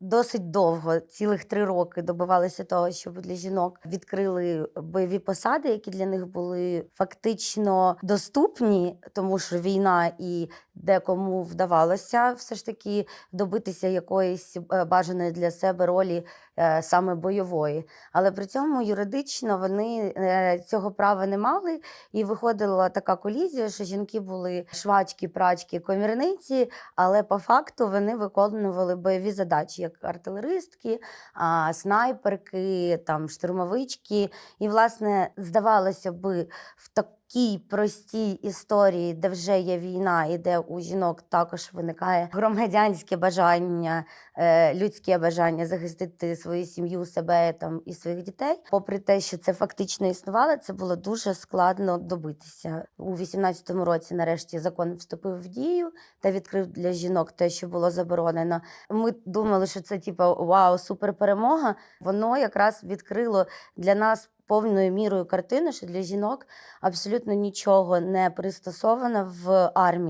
досить довго, цілих три роки, добивалися того, щоб для жінок відкрили бойові посади, які для них були фактично доступні, тому що війна і декому вдавалося все ж таки добитися якоїсь е, бажаної для себе ролі е, саме бойової. Але при цьому юридично вони е, цього права не мали, і виходила така колізія, що жінки були швачки, прачки, комірниці, але по факту вони виконували бойові задачі, як артилеристки, снайперки, там штурмовички. І, власне, здавалося би, в такій простій історії, де вже є війна, і де у жінок також виникає громадянське бажання, е, людське бажання захистити свою сім'ю, себе там і своїх дітей. Попри те, що це фактично існувало, це було дуже складно добитися. У 18-му році, нарешті, закон вступив в дію та відкрив для жінок те, що було заборонено. Ми думали, що це типу вау, супер перемога. Воно якраз відкрило для нас. Повною мірою картину, що для жінок абсолютно нічого не пристосовано в армії.